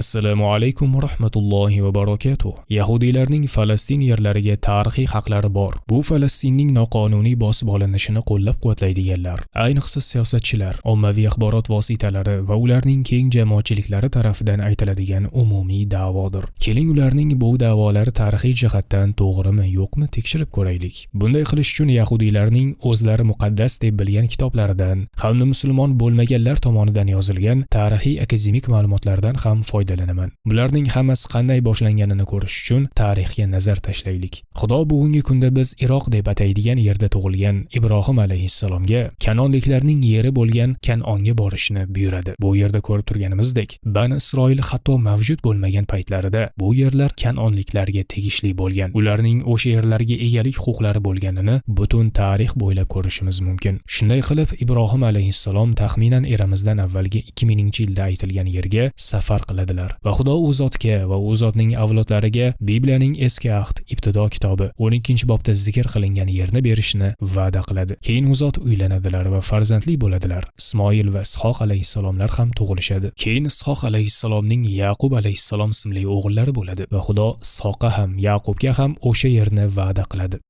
assalomu alaykum va rahmatullohi va barakatuh. Yahudiylarning falastin yerlariga tarixiy haqlari bor. Bu falastinning noqonuniy bosib olinishini qo'llab quvvatlaydiganlar ayniqsa siyosatchilar ommaviy axborot vositalari va ularning keng jamoatchiliklari tarafidan aytiladigan umumiy da'vodir. Keling ularning bu da'volari tarixiy jihatdan to'g'rimi yo'qmi tekshirib ko'raylik. Bunday qilish uchun yahudiylarning o'zlari muqaddas deb bilgan kitoblaridan hamda musulmon bo'lmaganlar tomonidan yozilgan tarixiy akademik ma'lumotlardan ham foyda foydalanaman. Bularning hammasi qanday boshlanganini ko'rish uchun tarixga nazar tashlaylik. Xudo bugungi kunda biz iroq deb ataydigan yerda tug'ilgan ibrohim alayhissalomga kanonliklarning yeri bo'lgan kanonga borishni buyuradi. Bu yerda ko'rib turganimizdek bani isroil hatto mavjud bo'lmagan paytlarida bu yerlar kanonliklarga tegishli bo'lgan. Ularning o'sha yerlarga egalik huquqlari bo'lganini butun tarix bo'ylab ko'rishimiz mumkin. Shunday qilib ibrohim alayhissalom taxminan eramizdan avvalgi 2000 yilda aytilgan yerga safar qiladilar. Edilar va xudo u zotga va u zotning avlodlariga bibliyaning eski ahd ibtido kitobi 12 bobda zikr qilingan yerni berishni va'da qiladi. Keyin u zot uylanadilar va farzandli bo'ladilar. Ismoil va ishoq alayhissalomlar ham tug'ilishadi. Keyin ishoq alayhissalomning yaqub alayhissalom ismli o'g'illari bo'ladi va xudo ishoqqa ham yaqubga ham o'sha yerni va'da qiladi.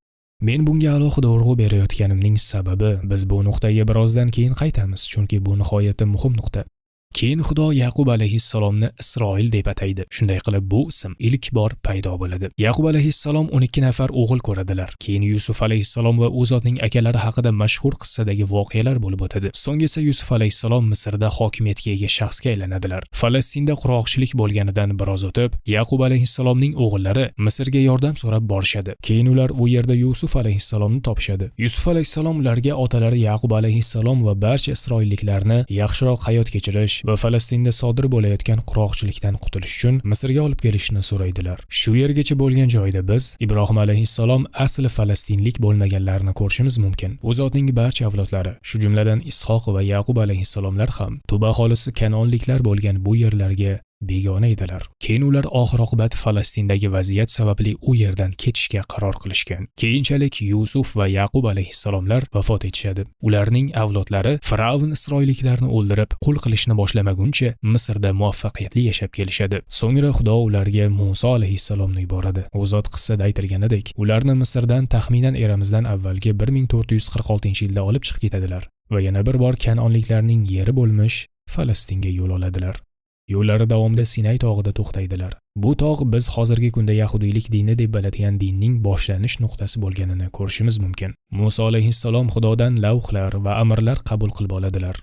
Men bunga alohida urg'u berayotganimning sababi biz bu nuqtaga birozdan keyin qaytamiz, chunki bu nihoyatda muhim nuqta. Keyin Xudo Yaqub alayhissalomni Isroil deb ataydi. Shunday qilib bu ism ilk bor paydo bo'ladi. Yaqub alayhissalom 12 nafar o'g'il ko'radilar. Keyin Yusuf alayhissalom va u zotning akalari haqida mashhur qissadagi voqealar bo'lib o'tadi. So'ng esa Yusuf alayhissalom Misrda hokimiyatga ega shaxsga aylanadilar. Falastinda qurg'oqchilik bo'lganidan biroz o'tib, Yaqub alayhissalomning o'g'illari Misrga yordam so'rab borishadi. Keyin ular u yerda Yusuf alayhissalomni topishadi. Yusuf alayhissalom ularga otalari Yaqub alayhissalom va barcha isroilliklarni yaxshiroq hayot kechirish va Falastinda sodir bo'layotgan qurg'oqchilikdan qutulish uchun Misrga olib kelishni so'raydilar. Shu yergacha bo'lgan joyda biz Ibrohim alayhissalom asli falastinlik bo'lmaganlarini ko'rishimiz mumkin. U zotning barcha avlodlari, shu jumladan Ishoq va Yaqub alayhissalomlar ham tuba aholisi kanonliklar bo'lgan bu yerlarga begona edilar. Keyin ular oxir-oqibat Falastindagi vaziyat sababli u yerdan ketishga qaror qilishgan. Keyinchalik Yusuf va Yaqub alayhissalomlar vafot etishadi. Ularning avlodlari Firavn isroilliklarni o'ldirib, qul qilishni boshlamaguncha Misrda muvaffaqiyatli yashab kelishadi. So'ngra Xudo ularga Musa alayhissalomni yuboradi. U zot qissada aytilganidek, ularni Misrdan taxminan eramizdan avvalgi 1446-yilda olib chiqib ketadilar va yana bir bor kanonliklarning yeri bo'lmish Falastinga yo'l oladilar. Yo'llari davomida Sinay tog'ida to'xtaydilar. Bu tog' biz hozirgi kunda yahudiylik dini deb biladigan dinning boshlanish nuqtasi bo'lganini ko'rishimiz mumkin. muso alayhissalom Xudodan lavhlar va amrlar qabul qilib oladilar.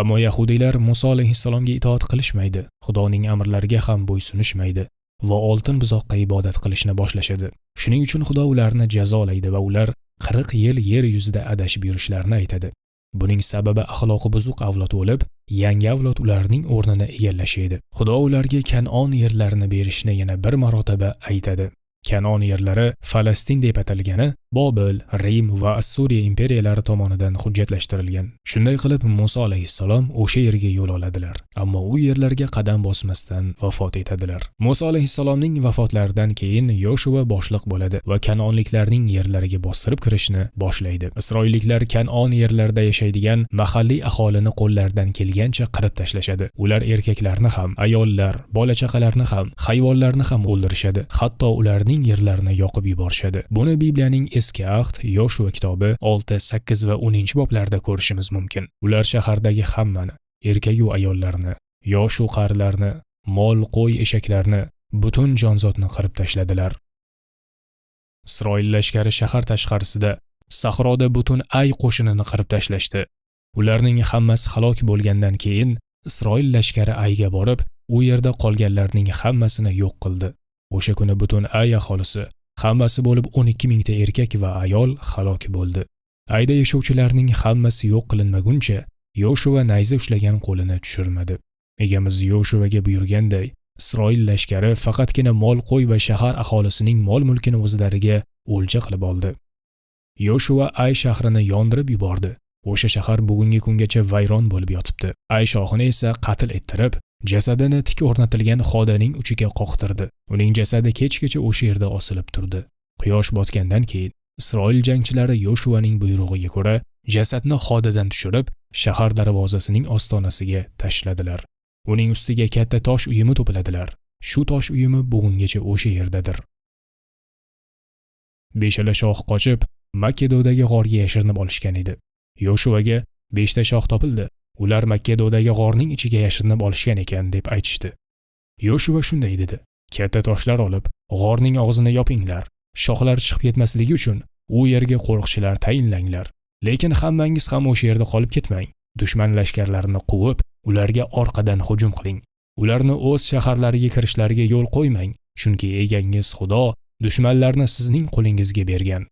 Ammo yahudiylar muso alayhissalomga itoat qilishmaydi, Xudoning amrlariga ham bo'ysunishmaydi va oltin buzoqqa ibodat qilishni boshlashadi. Shuning uchun Xudo ularni jazolaydi va ular 40 yil yer yuzida adashib yurishlarini aytadi. Buning sababi axloqi buzuq avlod o'lib, yangi avlod ularning o'rnini egallashi edi. Xudo ularga Kanon yerlarini berishni yana bir marotaba aytadi. Kanon yerlari Falastin deb atalgani Bobil, Rim va Assuriya imperiyalari tomonidan hujjatlashtirilgan. Shunday qilib Musa alayhissalom o'sha yerga yo'l oladilar, ammo u yerlarga qadam bosmasdan vafot etadilar. Musa alayhissalomning vafotlaridan keyin Yoshua boshliq bo'ladi va Kanonliklarning yerlariga bostirib kirishni boshlaydi. Isroilliklar Kanon yerlarida yashaydigan mahalliy aholini qo'llaridan kelgancha qirib tashlashadi. Ular erkaklarni ham, ayollar, bola-chaqalarni ham, hayvonlarni ham o'ldirishadi. Hatto ularning yerlarini yoqib yuborishadi. Buni Bibliyaning eski ahd Yoshua kitobi 6, 8 va 10 boblarda ko'rishimiz mumkin. Ular shahardagi hammani, erkak va ayollarni, yosh va qarilarni, mol, qo'y, eshaklarni, butun jonzotni qirib tashladilar. Isroil lashkari shahar tashqarisida sahroda butun ay qo'shinini qirib tashlashdi. Ularning hammasi halok bo'lgandan keyin Isroil lashkari ayga borib, u yerda qolganlarning hammasini yo'q qildi. O'sha kuni butun ay aholisi hammasi bo'lib 12 mingta erkak va ayol halok bo'ldi. Ayda yashovchilarning hammasi yo'q qilinmaguncha Yoshua nayza ushlagan qo'lini tushirmadi. Egamiz Yoshuaga buyurganday, Isroil lashkari faqatgina mol qo'y va shahar aholisining mol-mulkini o'zlariga o'lja qilib oldi. Yoshua Ay shahrini yondirib yubordi. O'sha shahar bugungi kungacha vayron bo'lib yotibdi. Ay shohini esa qatl ettirib, Jasadini tik o'rnatilgan xodaning uchiga qoqtirdi. Uning jasadi kechgacha o'sha yerda osilib turdi. Quyosh botgandan keyin Isroil jangchilari Yoshuaning buyrug'iga ko'ra jasadni xodadan tushirib, shahar darvozasining ostonasiga tashladilar. Uning ustiga katta tosh uyumi to'pladilar. Shu tosh uyumi bugungacha o'sha yerdadir. Beshala shoh qochib, makedodagi g'orga yashirinib olishgan edi. Yoshuaga beshta shoh topildi. Ular Makkedodagi g'orning ichiga yashirinib olishgan ekan deb aytishdi. Yoshua shunday dedi: Katta toshlar olib, g'orning og'zini yopinglar. Shohlar chiqib ketmasligi uchun u yerga qo'riqchilar tayinlanglar. Lekin hammangiz ham o'sha yerda qolib ketmang. Dushman lashkarlarini quvib, ularga orqadan hujum qiling. Ularni o'z shaharlariga kirishlariga yo'l qo'ymang, chunki egangiz Xudo dushmanlarni sizning qo'lingizga bergan.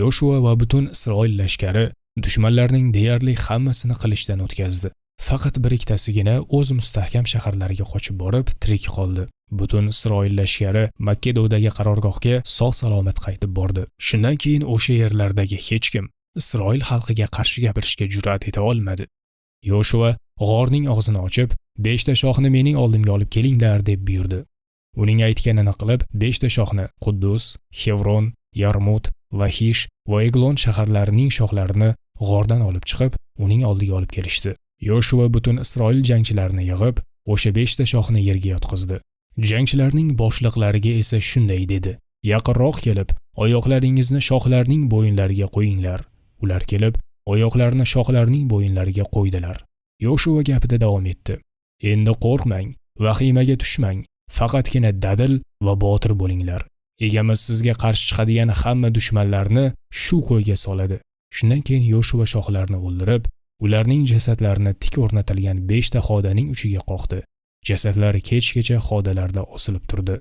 Yoshua va butun Isroil lashkari dushmanlarning deyarli hammasini qilishdan o'tkazdi. Faqat bir ikkitasigina o'z mustahkam shaharlariga qochib borib tirik qoldi. Butun Isroil lashkari Makkedodagi qarorgohga sog' salomat qaytib bordi. Shundan keyin o'sha yerlardagi hech kim Isroil xalqiga qarshi gapirishga jur'at eta olmadi. Yoshua g'orning og'zini ochib, beshta shohni mening oldimga olib kelinglar deb buyurdi. Uning aytganini qilib, beshta shohni Quddus, Hevron, Yarmut, Lahish va Eglon shaharlarining shohlarini g'ordan olib chiqib, uning oldiga olib kelishdi. Yoshua butun Isroil jangchilarini yig'ib, o'sha 5 ta shohni yerga yotqizdi. Jangchilarning boshliqlariga esa shunday dedi: Yaqinroq kelib, oyoqlaringizni shohlarning bo'yinlariga qo'yinglar. Ular kelib, oyoqlarini shohlarning bo'yinlariga qo'ydilar. Yoshua gapida davom etdi: Endi qo'rqmang, vahimaga tushmang, faqatgina dadil va botir bo'linglar. Egamiz sizga qarshi chiqadigan hamma dushmanlarni shu qo'yga soladi. Shundan keyin Yoshua shohlarni o'ldirib, ularning jasadlarini tik o'rnatilgan 5 ta xodaning uchiga qoqdi. Jasadlari kechgacha xodalarda osilib turdi.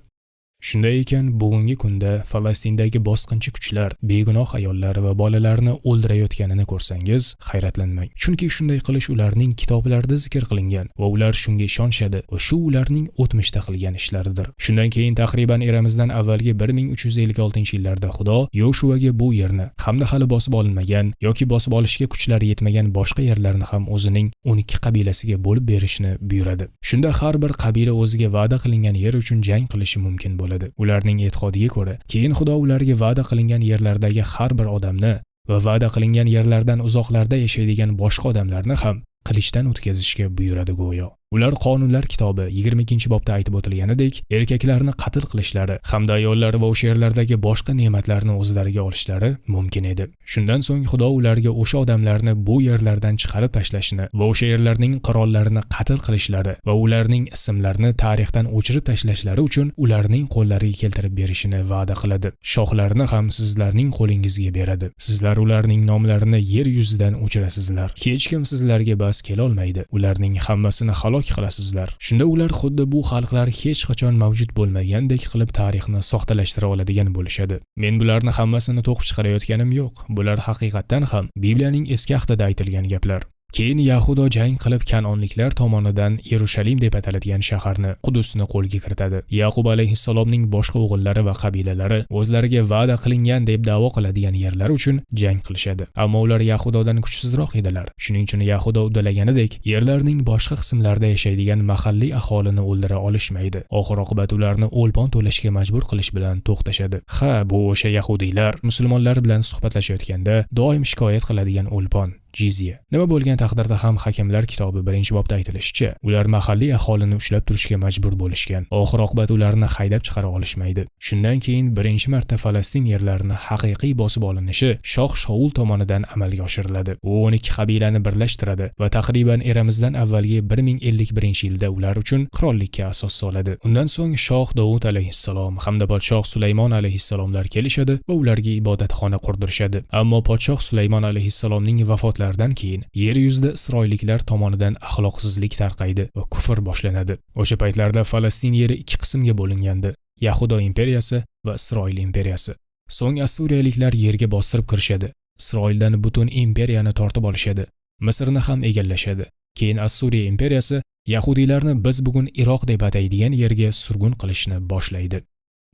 Shunday ekan, bugungi kunda Falastindagi bosqinchi kuchlar begunoh ayollar va bolalarni o'ldirayotganini ko'rsangiz, hayratlanmang. Chunki shunday qilish ularning kitoblarida zikr qilingan va ular shunga ishonishadi va shu ularning o'tmishda qilgan ishlaridir. Shundan keyin taxriban eramizdan avvalgi 1356-yillarda Xudo Yoshuaga bu yerni hamda hali bosib olinmagan yoki bosib olishga kuchlari yetmagan boshqa yerlarni ham o'zining 12 qabilasiga bo'lib berishni buyuradi. Shunda har bir qabila o'ziga va'da qilingan yer uchun jang qilishi mumkin bo'ladi. Bo'ladi. Ularning e'tiqodiga ko'ra, keyin Xudo ularga va'da qilingan yerlardagi har bir odamni va va'da qilingan yerlardan uzoqlarda yashaydigan boshqa odamlarni ham qilichdan o'tkazishga buyuradi go'yo. Ular qonunlar kitobi 22-bobda aytib o'tilganidek, erkaklarni qatl qilishlari hamda ayollar va o'sha yerlardagi boshqa ne'matlarni o'zlariga olishlari mumkin edi. Shundan so'ng Xudo ularga o'sha odamlarni bu yerlardan chiqarib tashlashini va o'sha yerlarning qirollarini qatl qilishlari va ularning ismlarini tarixdan o'chirib tashlashlari uchun ularning qo'llariga keltirib berishini va'da qiladi. Shohlarni ham sizlarning qo'lingizga beradi. Sizlar ularning nomlarini yer yuzidan o'chirasizlar. Hech kim sizlarga bas kela olmaydi. Ularning hammasini xalos halok qilasizlar. Shunda ular xuddi bu xalqlar hech qachon mavjud bo'lmagandek qilib tarixni soxtalashtira oladigan bo'lishadi. Men bularni hammasini to'qib chiqarayotganim yo'q. Bular haqiqatdan ham Bibliyaning eski ahdida aytilgan gaplar. Keyin Yahudo jang qilib Kanonliklar tomonidan Yerushalim deb ataladigan shaharni, Qudusni qo'lga kiritadi. Yaqub alayhissalomning boshqa o'g'illari va qabilalari o'zlariga va'da qilingan deb da'vo qiladigan yerlar uchun jang qilishadi. Ammo ular Yahudodan kuchsizroq edilar. Shuning uchun Yahudo uddalaganidek, yerlarning boshqa qismlarida yashaydigan mahalliy aholini o'ldira olishmaydi. Oxir-oqibat ularni o'lpon to'lashga majbur qilish bilan to'xtashadi. Ha, bu o'sha yahudiylar musulmonlar bilan suhbatlashayotganda doim shikoyat qiladigan o'lpon. Jizya. Nima bo'lgan taqdirda ham hakamlar kitobi birinchi bobda aytilishicha, ular mahalliy aholini ushlab turishga majbur bo'lishgan. Oxir oqibat ularni haydab chiqara olishmaydi. Shundan keyin birinchi marta Falastin yerlarini haqiqiy bosib olinishi shoh Shaul tomonidan amalga oshiriladi. U 12 qabilani birlashtiradi va taqriban eramizdan avvalgi 1051-yilda ular uchun qirollikka asos soladi. Undan so'ng shoh Davud alayhissalom hamda podshoh Sulaymon alayhissalomlar kelishadi va ularga ibodatxona qurdirishadi. Ammo podshoh Sulaymon alayhissalomning vafot voqealardan keyin yer yuzida isroilliklar tomonidan axloqsizlik tarqaydi va kufr boshlanadi. O'sha paytlarda falastin yeri ikki qismga bo'lingandi yahudo imperiyasi va isroil imperiyasi. So'ng assuriyaliklar yerga bostirib kirishadi. Isroildan butun imperiyani tortib olishadi. Misrni ham egallashadi. Keyin assuriya imperiyasi yahudiylarni biz bugun iroq deb ataydigan yerga surgun qilishni boshlaydi.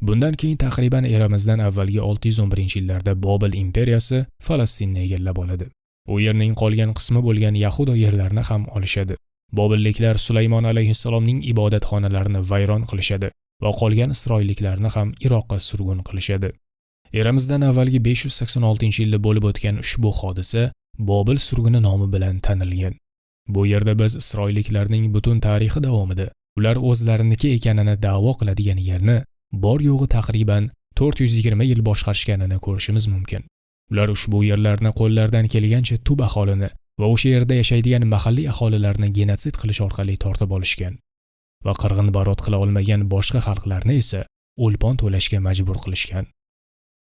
Bundan keyin taxriban eramizdan avvalgi 611 yillarda Bobil imperiyasi Falastinni egallab oladi. U yerning qolgan qismi bo'lgan Yahudo yerlarini ham olishadi. Bobilliklar Sulaymon alayhissalomning ibodatxonalarini vayron qilishadi va qolgan isroilliklarni ham Iroqqa surgun qilishadi. Eramizdan avvalgi 586-yilda bo'lib o'tgan ushbu hodisa Bobil surguni nomi bilan tanilgan. Bu yerda biz Isroilliklarning butun tarixi davomida ular o'zlariniki ekanini da'vo qiladigan yerni bor yo'g'i taqriban 420 yil boshqarishganini ko'rishimiz mumkin. Ular ushbu yerlarni qo'llaridan kelgancha tub aholini va o'sha yerda yashaydigan mahalliy aholilarni genotsid qilish orqali tortib olishgan va qirg'in barot qila olmagan boshqa xalqlarni esa o'lpon to'lashga majbur qilishgan.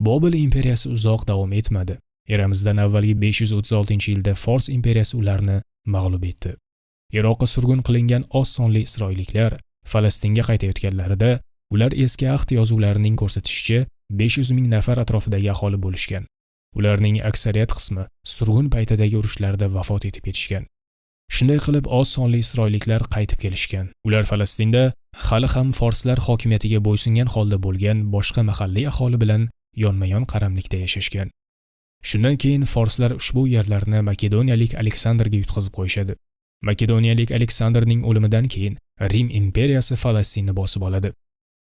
Bobil imperiyasi uzoq davom etmadi. Eramizdan avvalgi 536-yilda Fors imperiyasi ularni mag'lub etdi. Iroqqa surgun qilingan oz sonli isroilliklar Falastinga qaytayotganlarida ular eski ahd yozuvlarining ko'rsatishicha 500 ming nafar atrofidagi aholi bo'lishgan. Ularning aksariyat qismi surgun paytidagi urushlarda vafot etib ketishgan. Shunday qilib oz sonli isroilliklar qaytib kelishgan. Ular Falastinda hali ham forslar hokimiyatiga bo'ysungan holda bo'lgan boshqa mahalliy aholi bilan yonma-yon qaramlikda yashashgan. Shundan keyin forslar ushbu yerlarni makedoniyalik Aleksandrga yutqazib qo'yishadi. Makedoniyalik Aleksandrning o'limidan keyin Rim imperiyasi Falastinni bosib oladi.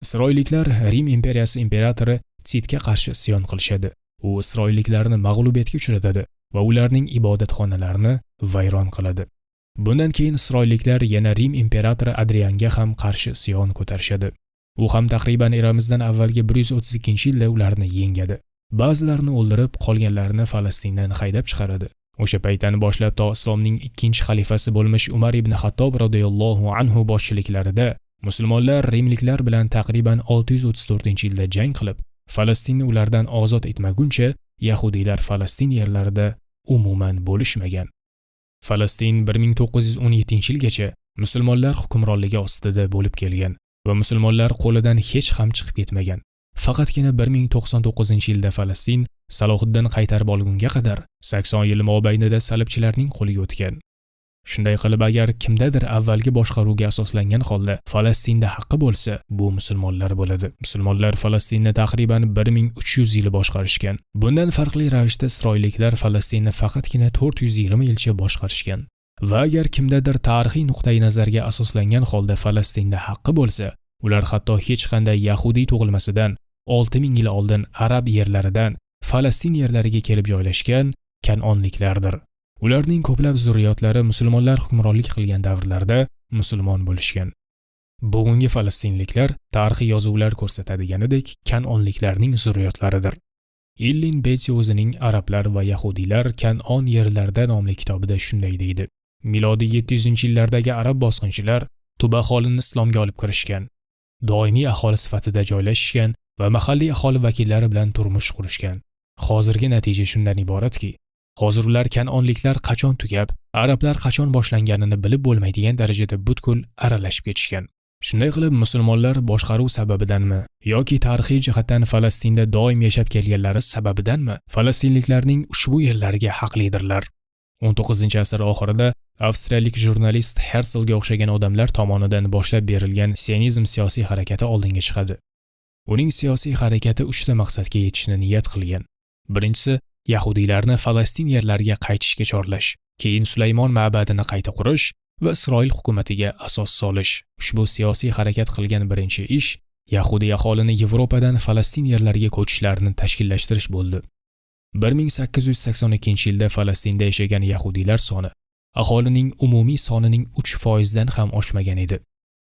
Isroilliklar Rim imperiyasi imperatori Titga qarshi isyon qilishadi. U isroilliklarni mag'lubiyatga uchratadi va ularning ibodatxonalarini vayron qiladi. Bundan keyin isroilliklar yana Rim imperatori Adrianga ham qarshi isyon ko'tarishadi. U ham taxriban eramizdan avvalgi 132-yilda ularni yengadi. Ba'zilarini o'ldirib, qolganlarini Falastindan haydab chiqaradi. O'sha paytdan boshlab to islomning ikkinchi xalifasi bo'lmish Umar ibn Xattob roziyallohu anhu boshchiliklarida musulmonlar rimliklar bilan taxriban 634-yilda jang qilib, Falastinni ulardan ozod etmaguncha yahudiylar Falastin yerlarida umuman bo'lishmagan. Falastin 1917-yilgacha musulmonlar hukmronligi ostida bo'lib kelgan va musulmonlar qo'lidan hech ham chiqib ketmagan. Faqatgina 1099-yilda Falastin Salohiddin qaytarib olgunga qadar 80 yil mobaynida salibchilarning qo'liga o'tgan. Shunday qilib agar kimdadir avvalgi boshqaruvga asoslangan holda Falastinda haqqi bo'lsa, bu musulmonlar bo'ladi. Musulmonlar Falastinni taxriban 1300 yil boshqarishgan. Bundan farqli ravishda Isroilliklar Falastinni faqatgina 420 yilcha boshqarishgan. Va agar kimdadir tarixiy nuqtai nazarga asoslangan holda Falastinda haqqi bo'lsa, ular hatto hech qanday yahudiy tug'ilmasidan 6000 yil oldin arab yerlaridan Falastin yerlariga kelib joylashgan kanonliklardir. Ularning ko'plab zurriyotlari musulmonlar hukmronlik qilgan davrlarda musulmon bo'lishgan. Bugungi falastinliklar tarixiy yozuvlar ko'rsatadiganidek kanonliklarning zurriyotlaridir. Illin Beti o'zining Arablar va Yahudiylar Kanon yerlarida nomli kitobida shunday deydi. Milodiy 700-yillardagi arab bosqinchilar Tuba aholini islomga olib kirishgan, doimiy aholi sifatida joylashishgan va mahalliy aholi vakillari bilan turmush qurishgan. Hozirgi natija shundan iboratki, Hozir ular kanonliklar qachon tugab, arablar qachon boshlanganini bilib bo'lmaydigan darajada butkul aralashib ketishgan. Shunday qilib musulmonlar boshqaruv sababidanmi yoki tarixiy jihatdan Falastinda doim yashab kelganlari sababidanmi falastinliklarning ushbu yerlarga haqlidirlar. 19-asr oxirida avstriyalik jurnalist herselga o'xshagan odamlar tomonidan boshlab berilgan sionizm siyosiy harakati oldinga chiqadi. Uning siyosiy harakati 3 ta maqsadga yetishni niyat qilgan. Birinchisi yahudiylarni Falastin yerlariga qaytishga chorlash, keyin Sulaymon ma'badini qayta qurish va Isroil hukumatiga asos solish. Ushbu siyosiy harakat qilgan birinchi ish yahudiy aholini Yevropadan Falastin yerlariga ko'chishlarini tashkillashtirish bo'ldi. 1882-yilda Falastinda yashagan yahudiylar soni aholining umumiy sonining 3% dan ham oshmagan edi.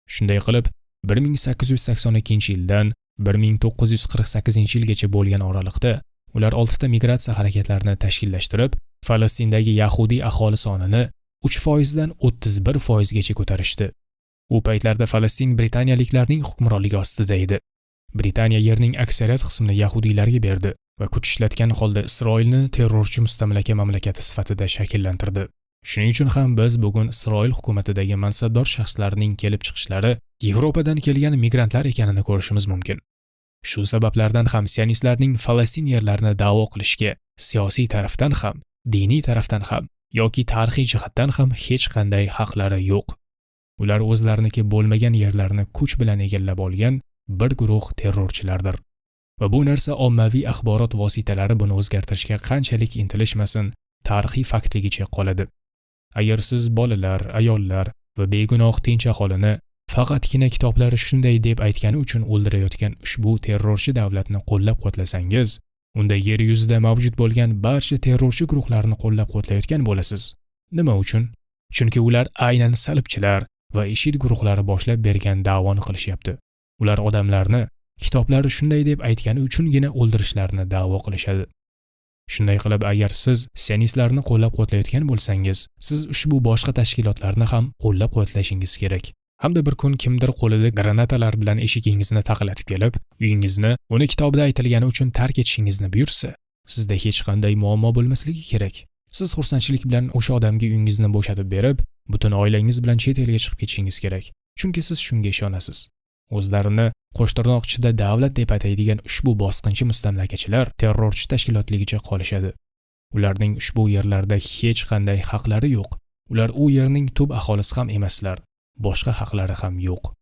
Shunday qilib, 1882-yildan 1948-yilgacha bo'lgan oraliqda Ular 6 ta migratsiya harakatlarini tashkillashtirib, Falastindagi yahudiy aholi sonini 3% dan 31% gacha ko'tarishdi. U paytlarda Falastin britaniyaliklarning hukmronligi ostida edi. Britaniya yerning aksariyat qismini yahudiylarga berdi va kuch ishlatgan holda Isroilni terrorchi mustamlaka mamlakati sifatida shakllantirdi. Shuning uchun ham biz bugun Isroil hukumatidagi mansabdor shaxslarning kelib chiqishlari Yevropadan kelgan migrantlar ekanini ko'rishimiz mumkin. Shu sabablardan ham sionistlarning Falastin yerlarini da'vo qilishga siyosiy tarafdan ham, diniy tarafdan ham yoki tarixiy jihatdan ham hech qanday haqlari yo'q. Ular o'zlariniki bo'lmagan yerlarni kuch bilan egallab olgan bir guruh terrorchilardir. Va bu narsa ommaviy axborot vositalari buni o'zgartirishga qanchalik intilishmasin, tarixiy faktligicha qoladi. Agar siz bolalar, ayollar va begunoh tinch aholini faqatgina kitoblari shunday deb aytgani uchun o'ldirayotgan ushbu terrorchi davlatni qo'llab-quvvatlasangiz, unda yer yuzida mavjud bo'lgan barcha terrorchi guruhlarni qo'llab-quvvatlayotgan bo'lasiz. Nima uchun? chunki ular aynan salibchilar va ishid guruhlari boshlab bergan da'voni qilishyapti ular odamlarni kitoblari shunday deb aytgani uchungina o'ldirishlarini da'vo qilishadi shunday qilib agar siz sionistlarni qo'llab quvvatlayotgan bo'lsangiz siz ushbu boshqa tashkilotlarni ham qo'llab quvvatlashingiz kerak hamda bir kun kimdir qo'lida granatalar bilan eshigingizni taqillatib kelib uyingizni uni kitobida aytilgani uchun tark etishingizni buyursa sizda hech qanday muammo bo'lmasligi kerak. Siz xursandchilik bilan o'sha odamga uyingizni bo'shatib berib butun oilangiz bilan chet elga chiqib ketishingiz kerak. Chunki siz shunga ishonasiz. O'zlarini qo'shtirnoq ichida davlat deb ataydigan ushbu bosqinchi mustamlakachilar terrorchi tashkilotligicha qolishadi. Ularning ushbu yerlarda hech qanday haqlari yo'q. Ular u yerning tub aholisi ham emaslar. Boshqa haqlari ham yo'q.